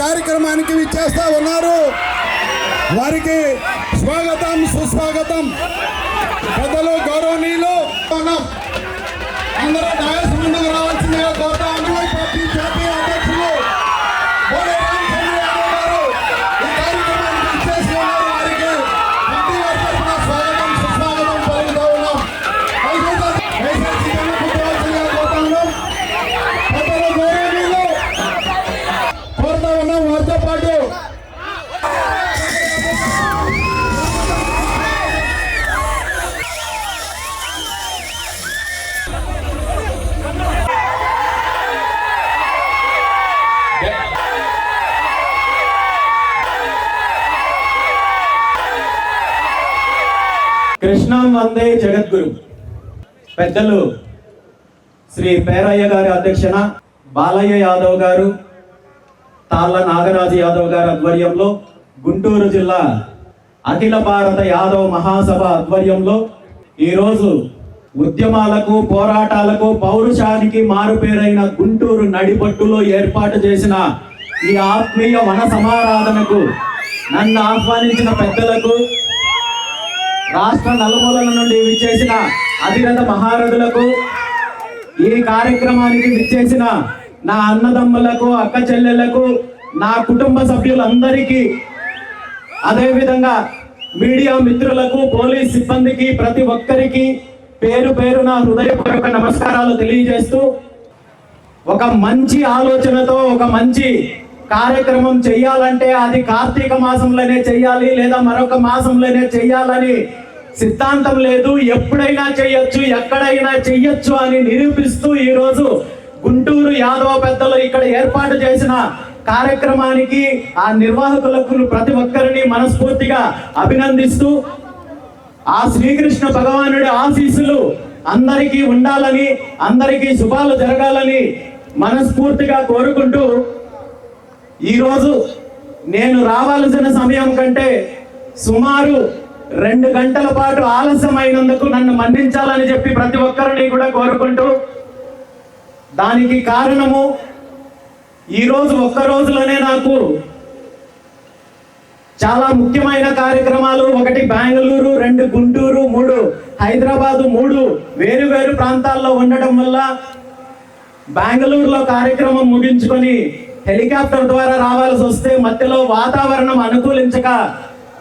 కార్యక్రమానికి విచ్చేస్తా ఉన్నారు వారికి స్వాగతం సుస్వాగతం పెద్దలు గౌరవనీయులు ఉన్నాం. అందరూ పెద్దలు శ్రీ పేరయ్య గారి అధ్యక్షన బాలయ్య యాదవ్ గారు తాళ్ళ నాగరాజు యాదవ్ గారి ఆధ్వర్యంలో గుంటూరు జిల్లా అఖిల భారత యాదవ్ మహాసభ ఆధ్వర్యంలో ఈరోజు ఉద్యమాలకు పోరాటాలకు పౌరుషానికి మారుపేరైన గుంటూరు నడిపట్టులో ఏర్పాటు చేసిన ఈ ఆత్మీయ వన సమారాధనకు నన్ను ఆహ్వానించిన పెద్దలకు రాష్ట్ర నలుమూలల నుండి విచ్చేసిన అధిరథ మహారథులకు ఈ కార్యక్రమానికి విచ్చేసిన నా అన్నదమ్ములకు అక్క చెల్లెళ్ళకు నా కుటుంబ సభ్యులందరికీ అదేవిధంగా మీడియా మిత్రులకు పోలీస్ సిబ్బందికి ప్రతి ఒక్కరికి పేరు పేరు నా హృదయపూర్వక నమస్కారాలు తెలియజేస్తూ ఒక మంచి ఆలోచనతో ఒక మంచి కార్యక్రమం చెయ్యాలంటే అది కార్తీక మాసంలోనే చెయ్యాలి లేదా మరొక మాసంలోనే చెయ్యాలని సిద్ధాంతం లేదు. ఎప్పుడైనా చెయ్యొచ్చు ఎక్కడైనా చెయ్యొచ్చు అని నిరూపిస్తూ ఈరోజు గుంటూరు యాదవ పెద్దలు ఇక్కడ ఏర్పాటు చేసిన కార్యక్రమానికి ఆ నిర్వాహకులకు ప్రతి ఒక్కరిని మనస్ఫూర్తిగా అభినందిస్తూ ఆ శ్రీకృష్ణ భగవానుడి ఆశీస్సులు అందరికీ ఉండాలని అందరికీ శుభాలు జరగాలని మనస్ఫూర్తిగా కోరుకుంటూ ఈరోజు నేను రావాల్సిన సమయం కంటే సుమారు రెండు గంటల పాటు ఆలస్యమైనందుకు నన్ను మన్నించాలని చెప్పి ప్రతి ఒక్కరిని కూడా కోరుకుంటూ దానికి కారణము ఈరోజు ఒక్క రోజులోనే నాకు చాలా ముఖ్యమైన కార్యక్రమాలు ఒకటి బెంగళూరు రెండు గుంటూరు మూడు హైదరాబాదు మూడు వేరు వేరు ప్రాంతాల్లో ఉండడం వల్ల బెంగళూరులో కార్యక్రమం ముగించుకొని హెలికాప్టర్ ద్వారా రావాల్సి వస్తే మధ్యలో వాతావరణం అనుకూలించక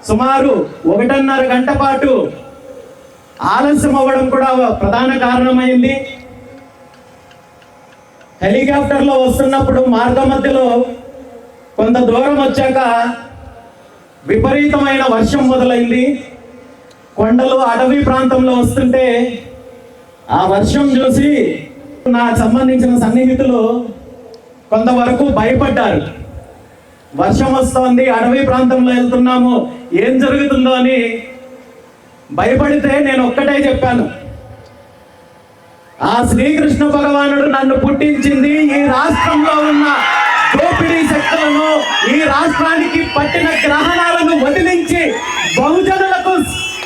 సుమారు ఒకటిన్నర గంట పాటు ఆలస్యం అవ్వడం కూడా ప్రధాన కారణమైంది. హెలికాప్టర్లో వస్తున్నప్పుడు మార్గ మధ్యలో కొంత దూరం వచ్చాక విపరీతమైన వర్షం మొదలైంది. కొండలు అడవి ప్రాంతంలో వస్తుంటే ఆ వర్షం చూసి నాకు సంబంధించిన సన్నిహితులు కొంతవరకు భయపడ్డారు. వర్షం వస్తోంది అడవి ప్రాంతంలో వెళ్తున్నాము. ఏం జరుగుతుందో అని భయపడితే నేను ఒక్కటే చెప్పాను. ఆ శ్రీకృష్ణ భగవానుడు నన్ను పుట్టించింది ఈ రాష్ట్రంలో ఉన్న దోపిడీ శక్తులను ఈ రాష్ట్రానికి పట్టిన గ్రహణాలను వదిలించి బహుజనులకు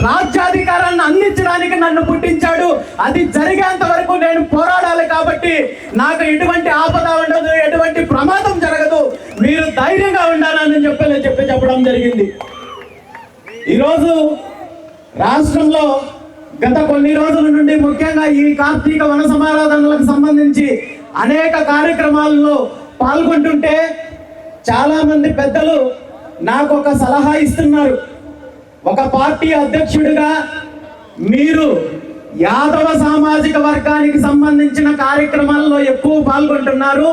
రాజ్యాధికారాన్ని అందించడానికి నన్ను పుట్టించాడు. అది జరిగేంత వరకు నేను పోరాడాలి కాబట్టి నాకు ఎటువంటి ఆపద ఉండదు ఎటువంటి ప్రమాదం మీరు ధైర్యంగా ఉండాలని చెప్పి చెప్పి చెప్పడం జరిగింది. ఈరోజు రాష్ట్రంలో గత కొన్ని రోజుల నుండి ముఖ్యంగా ఈ కార్తీక వన సమారాధనలకు సంబంధించి అనేక కార్యక్రమాల్లో పాల్గొంటుంటే చాలామంది పెద్దలు నాకు ఒక సలహా ఇస్తున్నారు. ఒక పార్టీ అధ్యక్షుడిగా మీరు యాదవ సామాజిక వర్గానికి సంబంధించిన కార్యక్రమాల్లో ఎక్కువ పాల్గొంటున్నారు.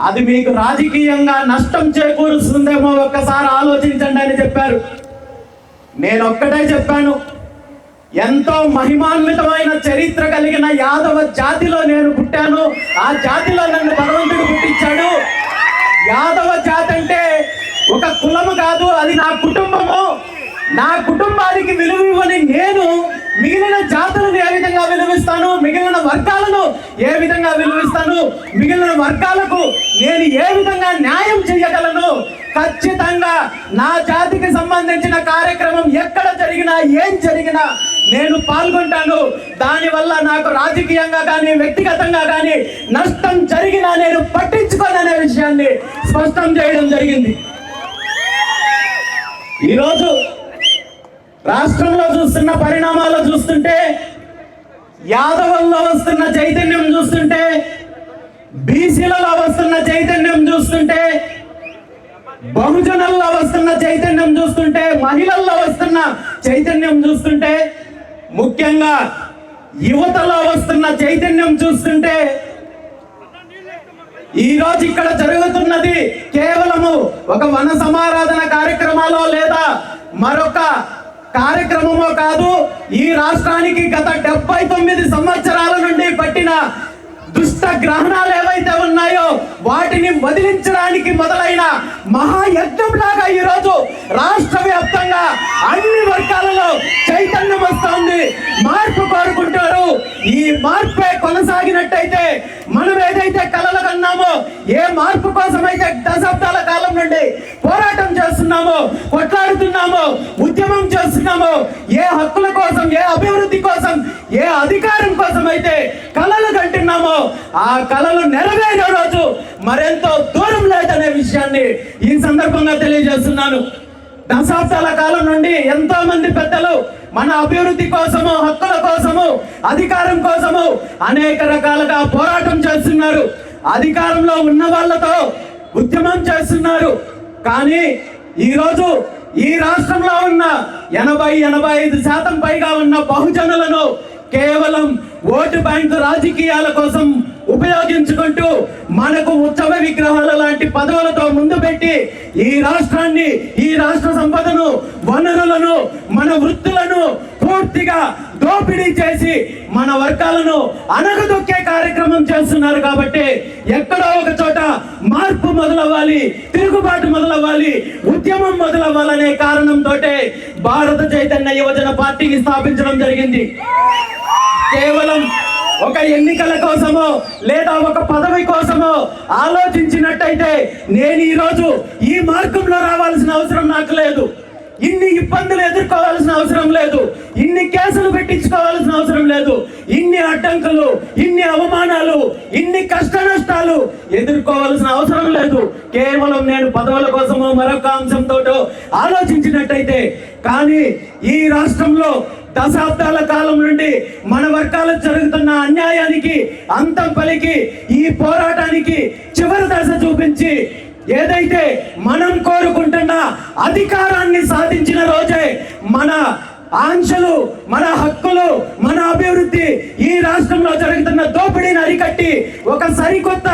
అది మీకు రాజకీయంగా నష్టం చేకూరుస్తుందేమో ఒక్కసారి ఆలోచించండి అని చెప్పారు. నేను ఒక్కటే చెప్పాను. ఎంతో మహిమాన్వితమైన చరిత్ర కలిగిన యాదవ జాతిలో నేను పుట్టాను. ఆ జాతిలో నన్ను భగవంతుడు పుట్టించాడు. యాదవ జాతి అంటే ఒక కులము కాదు అది నా కుటుంబము. నా కుటుంబానికి విలువ ఇవ్వని నేను మిగిలిన జాతులు నేను విధంగా విలువిస్తాను మిగిలిన వర్గాలను ఏ విధంగా విలువిస్తాను మిగిలిన వర్గాలకు నేను ఏ విధంగా న్యాయం చేయగలను? ఖచ్చితంగా నా జాతికి సంబంధించిన కార్యక్రమం ఎక్కడ జరిగినా ఏం జరిగినా నేను పాల్గొంటాను. దానివల్ల నాకు రాజకీయంగా కానీ వ్యక్తిగతంగా కానీ నష్టం జరిగినా నేను పట్టించుకోననే విషయాన్ని స్పష్టం చేయడం జరిగింది. ఈరోజు రాష్ట్రంలో చూస్తున్న పరిణామాలు చూస్తుంటే యాదవుల్లో వస్తున్న చైతన్యం చూస్తుంటే బీసీలలో వస్తున్న చైతన్యం చూస్తుంటే బహుజనుల్లో వస్తున్న చైతన్యం చూస్తుంటే మహిళల్లో వస్తున్న చైతన్యం చూస్తుంటే ముఖ్యంగా యువతలో వస్తున్న చైతన్యం చూస్తుంటే ఈ రోజు ఇక్కడ జరుగుతున్నది కేవలము ఒక వన సమారాధన కార్యక్రమాలో లేదా మరొక కార్యక్రమమో కాదు ఈ రాష్ట్రానికి గత డెబ్బై తొమ్మిది సంవత్సరాల నుండి పట్టిన దుష్ట గ్రహణాలు ఏవైతే ఉన్నాయో వాటిని వదిలించడానికి మొదలైన మహాయజ్ఞం లాగా ఈరోజు రాష్ట్ర వ్యాప్తంగా అన్ని వర్గాలలో చైతన్యం వస్తోంది. మార్పు కోరుకుంటారు. ఈ మార్పే కొనసాగినట్టయితే మనం ఏదైతే కలలు కన్నామో ఏ మార్పు కోసం అయితే దశాబ్దాల కాలం నుండి పోరాటం చేస్తున్నామో కొట్లాడుతున్నామో ఉద్యమం చేస్తున్నామో ఏ హక్కుల కోసం ఏ అభివృద్ధి కోసం ఏ అధికారం కోసం అయితే కళలు కంటున్నామో ఆ కళలు నెరవేరే రోజు మరెంతో దూరం లేదనే విషయాన్ని ఈ సందర్భంగా తెలియజేస్తున్నాను. దశాబ్దాల కాలం నుండి ఎంతో మంది పెద్దలు మన అభివృద్ధి కోసము హక్కుల కోసము అధికారం కోసము అనేక రకాలుగా పోరాటం చేస్తున్నారు. అధికారంలో ఉన్న వాళ్ళతో ఉద్యమం చేస్తున్నారు. కానీ ఈరోజు ఈ రాష్ట్రంలో ఉన్న ఎనభై ఎనభై ఐదు శాతం పైగా ఉన్న బహుజనులను కేవలం ఓటు బ్యాంకు రాజకీయాల కోసం ఉపయోగించుకుంటూ మనకు ఉత్సవ విగ్రహాల లాంటి పదవులతో ముందు పెట్టి ఈ రాష్ట్రాన్ని ఈ రాష్ట్ర సంపదను వనరులను మన వృత్తులను పూర్తిగా దోపిడీ చేసి మన వర్గాలను అనగదొక్కే కార్యక్రమం చేస్తున్నారు కాబట్టి ఎక్కడో ఒక చోట మార్పు మొదలవ్వాలి తిరుగుబాటు మొదలవ్వాలి ఉద్యమం మొదలవ్వాలనే కారణంతో భారత చైతన్య యువజన పార్టీని స్థాపించడం జరిగింది. కేవలం ఒక ఎన్నికల కోసమో లేదా ఒక పదవి కోసమో ఆలోచించినట్టయితే నేను ఈరోజు ఈ మార్గంలో రావాల్సిన అవసరం నాకు లేదు. ఇన్ని ఇబ్బందులు ఎదుర్కోవాల్సిన అవసరం లేదు. ఇన్ని కేసులు పెట్టించుకోవాల్సిన అవసరం లేదు. ఇన్ని అడ్డంకులు ఇన్ని అవమానాలు ఇన్ని కష్ట నష్టాలు ఎదుర్కోవాల్సిన అవసరం లేదు. కేవలం నేను పదవుల కోసమో మరొక అంశంతో ఆలోచించినట్టయితే కానీ ఈ రాష్ట్రంలో దశాబ్దాల కాలం నుండి మన వర్గాలకు జరుగుతున్న అన్యాయానికి అంతం పలికి ఈ పోరాటానికి చివరి దశ చూపించి ఏదైతే మనం కోరుకుంటున్న అధికారాన్ని సాధించిన రోజే మన ఆంక్షలు మన హక్కులు మన అభివృద్ధి ఈ రాష్ట్రంలో జరుగుతున్న దోపిడీని అరికట్టి ఒక సరికొత్త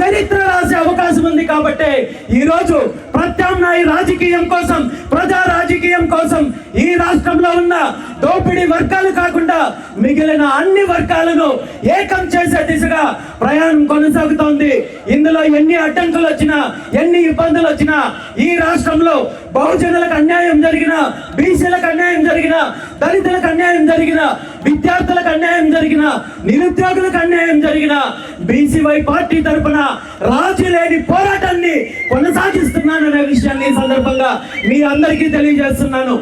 చరిత్ర రాసే అవకాశం ఉంది కాబట్టి ఈరోజు ప్రత్యామ్నాయ రాజకీయం కోసం ప్రజా రాజకీయం కోసం ఈ రాష్ట్రంలో ఉన్న దోపిడీ వర్గాలు కాకుండా మిగిలిన అన్ని వర్గాలను ఏకం చేసే దిశగా ప్రయాణం కొనసాగుతోంది. ఇందులో ఎన్ని అడ్డంకులు వచ్చినా ఎన్ని ఇబ్బందులు వచ్చినా ఈ రాష్ట్రంలో బహుజనులకు అన్యాయం జరిగిన బీసీలకు అన్యాయం జరిగిన దళితులకు అన్యాయం జరిగిన విద్యార్థులకు అన్యాయం జరిగిన నిరుద్యోగులకు అన్యాయం జరిగిన బీసీవై పార్టీ తరపున రాజు లేని పోరాటాన్ని కొనసాగిస్తున్నాననే విషయాన్ని సందర్భంగా మీ అందరికీ తెలియజేస్తున్నాను.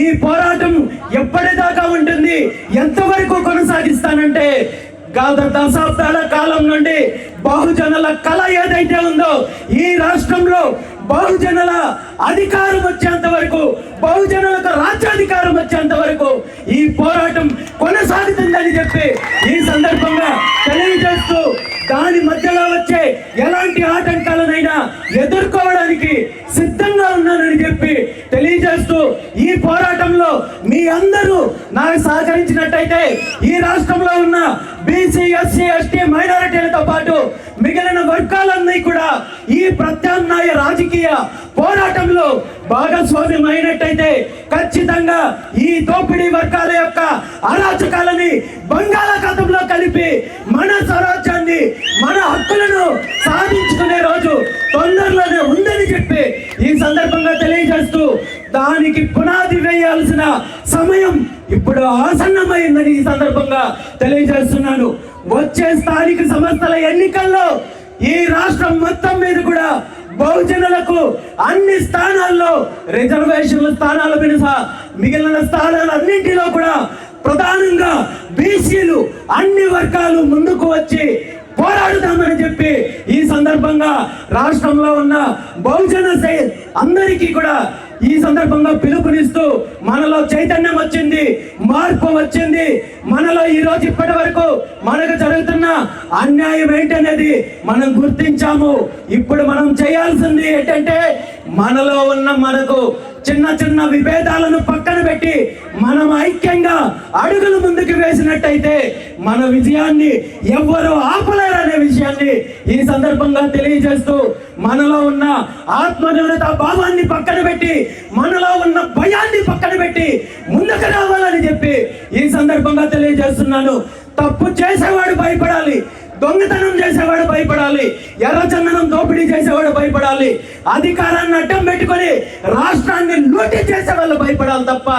ఈ పోరాటం ఎప్పటిదాకా ఉంటుంది? ఎంతవరకు కొనసాగిస్తానంటే గత దశాబ్దాల కాలం నుండి బహుజనుల కళ ఏదైతే ఉందో ఈ రాష్ట్రంలో బహుజనుల అధికారం వచ్చేంత వరకు బహుజనులకు రాజ్యాధికారం వచ్చేంత వరకు ఈ పోరాటం కొనసాగుతుందని చెప్పి ఈ సందర్భంగా తెలియజేస్తూ దాని మధ్యలో వచ్చే ఎలాంటి ఆటంకాలనైనా ఎదుర్కోవడానికి సిద్ధంగా ఉన్నానని చెప్పి తెలియజేస్తూ ఈ పోరాటంలో మీ అందరూ నాకు సహకరించినట్టయితే ఈ రాష్ట్రంలో ఉన్న బీసీ ఎస్సీ ఎస్టీ మైనారిటీలతో పాటు మిగిలిన వర్గాలన్నీ కూడా ఈ ప్రత్యామ్నాయ రాజకీయ పోరాటంలో భాగస్వామ్యం అయినట్టయితే ఖచ్చితంగా ఈ దోపిడీ వర్గాల యొక్క అరాచకాలని బంగాళాఖాతంలో కలిపి మన స్వరాజ్యాన్ని మన హక్కులను సాధించుకునే రోజు తొందరలోనే ఉందని చెప్పి ఈ సందర్భంగా తెలియజేస్తూ దానికి పునాది వేయాల్సిన సమయం ఇప్పుడు ఆసన్నమైందని ఈ సందర్భంగా తెలియజేస్తున్నాను. వచ్చే స్థానిక సంస్థల ఎన్నికల్లో ఈ రాష్ట్రం మొత్తం మీద కూడా బహుజనులకు అన్ని స్థానాల్లో రిజర్వేషన్ల స్థానాల మినహా మిగిలిన స్థానాలన్నింటిలో కూడా ప్రధానంగా బీసీలు అన్ని వర్గాలు ముందుకు వచ్చి పోరాడుతామని చెప్పి ఈ సందర్భంగా రాష్ట్రంలో ఉన్న బహుజన సై- అందరికీ కూడా ఈ సందర్భంగా పిలుపునిస్తూ మనలో చైతన్యం వచ్చింది మార్పు వచ్చింది. మనలో ఈ రోజు ఇప్పటి వరకు మనకు జరుగుతున్న అన్యాయం ఏంటనేది మనం గుర్తించాము. ఇప్పుడు మనం చేయాల్సింది ఏంటంటే మనలో ఉన్న మనకు చిన్న చిన్న విభేదాలను పక్కన పెట్టి మనం ఐక్యంగా అడుగులు ముందుకు వేసినట్టయితే మన విజయాన్ని ఎవ్వరు ఆపలేరు అనే విషయాన్ని ఈ సందర్భంగా తెలియజేస్తూ మనలో ఉన్న ఆత్మన్యూనత భావాన్ని పక్కన పెట్టి మనలో ఉన్న భయాన్ని పక్కన పెట్టి ముందుకు రావాలని చెప్పి ఈ సందర్భంగా తెలియజేస్తున్నాను. తప్పు చేసేవాడు భయపడాలి. దొంగతనం చేసేవాడు భయపడాలి ఎర్రచందనం దోపిడీ చేసేవాడు భయపడాలి అధికారాన్ని అడ్డం పెట్టుకొని రాష్ట్రాన్ని లూటీ చేసే వాళ్ళు భయపడాలి తప్ప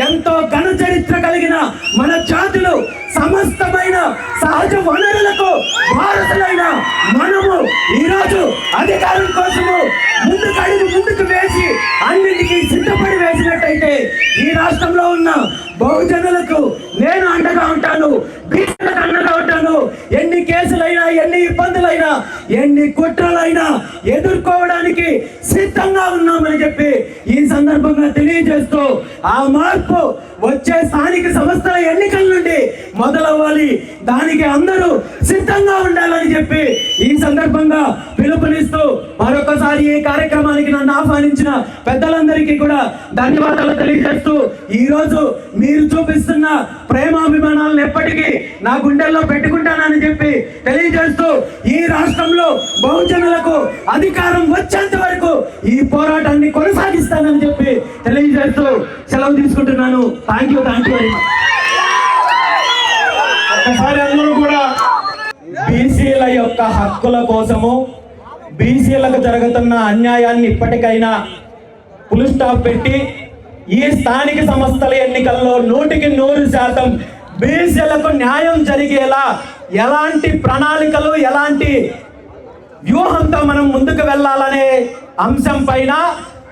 ఎంతో ఘన చరిత్ర కలిగిన మన జాతులు సమస్తమైన సహజ వనరులకు వారసులైన మనము ఈరోజు అధికారం కోసము ముందుకు అడుగు ముందుకు వేసి అన్నింటికి సిద్ధపడి వేసినట్టయితే ఈ రాష్ట్రంలో ఉన్న బహుజనులకు నేను అండగా ఉంటాను బీసీలకు అండగా ఉంటాను ఎన్ని కేసులైనా ఎన్ని ఇబ్బందులైనా ఎన్ని కుట్రలైనా ఎదుర్కోవడానికి సిద్ధంగా ఉన్నామని చెప్పి ఈ సందర్భంగా తెలియజేస్తూ ఆ మార్పు వచ్చే స్థానిక సంస్థల ఎన్నికల నుండి మొదలవ్వాలి. దానికి అందరూ సిద్ధంగా ఉండాలని చెప్పి ఈ సందర్భంగా పిలుపునిస్తూ మరొకసారి ఈ కార్యక్రమానికి నన్ను ఆహ్వానించిన పెద్దలందరికీ కూడా ధన్యవాదాలు తెలియజేస్తూ ఈ రోజు మీరు చూపిస్తున్న ప్రేమాభిమానాలను ఎప్పటికీ నా గుండెల్లో పెట్టుకుంటానని చెప్పి తెలియజేస్తూ ఈ రాష్ట్రంలో బహుజనులకు అధికారం వచ్చేంత వరకు ఈ పోరాటాన్ని కొనసాగిస్తానని చెప్పి తెలియజేస్తూ సెలవు తీసుకుంటున్నాను. Thank you thank you very much ఒకసారి అందరూ కూడా బీసీల యొక్క హక్కుల కోసము బీసీలకు జరుగుతున్న అన్యాయాన్ని ఇప్పటికైనా ఫుల్ స్టాప్ పెట్టి ఈ స్థానిక సంస్థల ఎన్నికల్లో నూటికి నూరు శాతం బీసీలకు న్యాయం జరిగేలా ఎలాంటి ప్రణాళికలు ఎలాంటి వ్యూహంతో మనం ముందుకు వెళ్ళాలనే అంశం పైన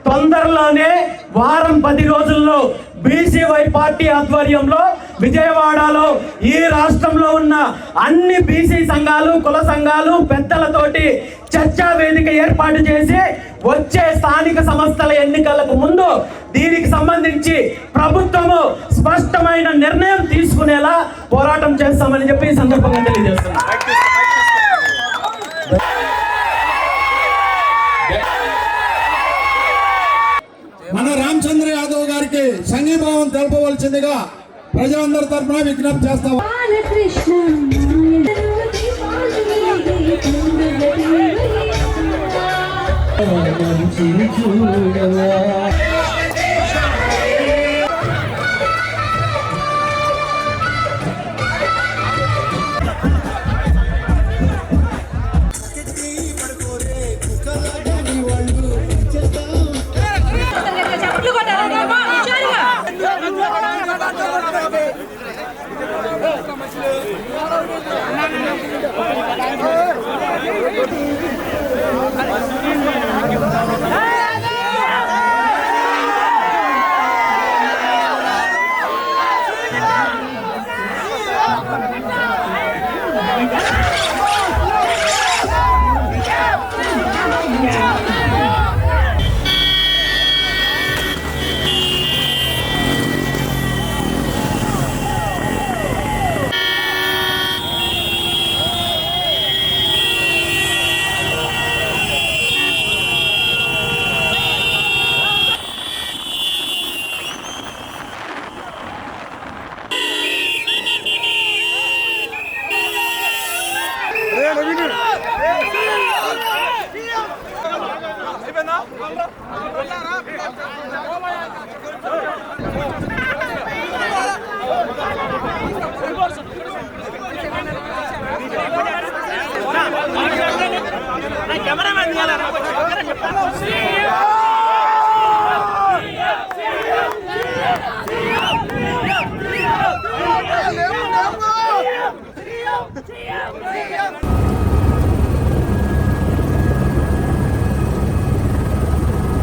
తొందరలోనే వారం పది రోజుల్లో బీసీవై పార్టీ ఆధ్వర్యంలో విజయవాడలో ఈ రాష్ట్రంలో ఉన్న అన్ని బీసీ సంఘాలు కుల సంఘాలు పెద్దలతోటి చర్చా వేదిక ఏర్పాటు చేసి వచ్చే స్థానిక సంస్థల ఎన్నికలకు ముందు దీనికి సంబంధించి ప్రభుత్వము స్పష్టమైన నిర్ణయం తీసుకునేలా పోరాటం చేస్తామని చెప్పి ఈ సందర్భంగా తెలియజేస్తున్నాం. తెలపవలసిందిగా ప్రజలందరి తరఫున విజ్ఞప్తి చేస్తాం బాలకృష్ణ Brasil!